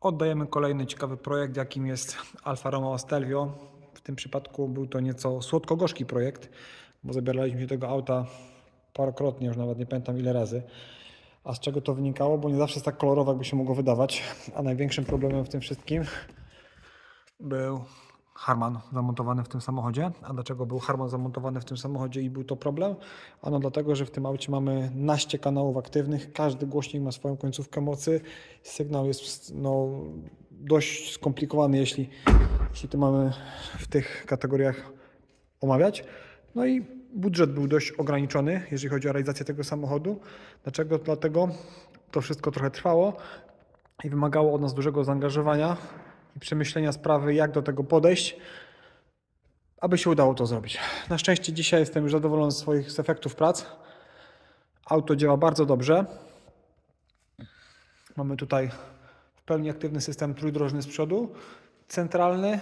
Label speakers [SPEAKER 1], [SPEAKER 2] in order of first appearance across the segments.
[SPEAKER 1] Oddajemy kolejny ciekawy projekt, jakim jest Alfa Romeo Stelvio. W tym przypadku był to nieco słodko-gorzki projekt, bo zabieraliśmy się tego auta parokrotnie, już nawet nie pamiętam ile razy. A z czego to wynikało? Bo nie zawsze jest tak kolorowo, jakby się mogło wydawać. A największym problemem w tym wszystkim był Harman zamontowany w tym samochodzie. A dlaczego był Harman zamontowany w tym samochodzie i był to problem? Ano dlatego, że w tym aucie mamy naście kanałów aktywnych, każdy głośnik ma swoją końcówkę mocy. Sygnał jest no, dość skomplikowany, jeśli, jeśli to mamy w tych kategoriach omawiać. No i budżet był dość ograniczony, jeżeli chodzi o realizację tego samochodu. Dlaczego? Dlatego to wszystko trochę trwało i wymagało od nas dużego zaangażowania i przemyślenia sprawy, jak do tego podejść, aby się udało to zrobić. Na szczęście dzisiaj jestem już zadowolony z swoich z efektów prac. Auto działa bardzo dobrze. Mamy tutaj w pełni aktywny system trójdrożny z przodu, centralny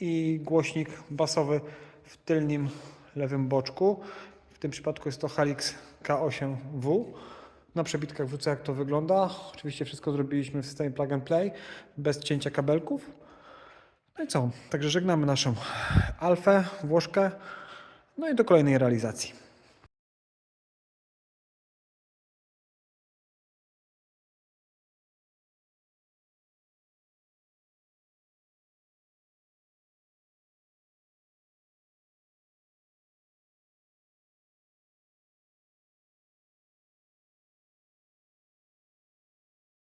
[SPEAKER 1] i głośnik basowy w tylnym lewym boczku. W tym przypadku jest to Halix K8W. Na przebitkach wrócę jak to wygląda. Oczywiście wszystko zrobiliśmy w systemie plug and play, bez cięcia kabelków. No i co? Także żegnamy naszą Alfę, Włoszkę. No i do kolejnej realizacji.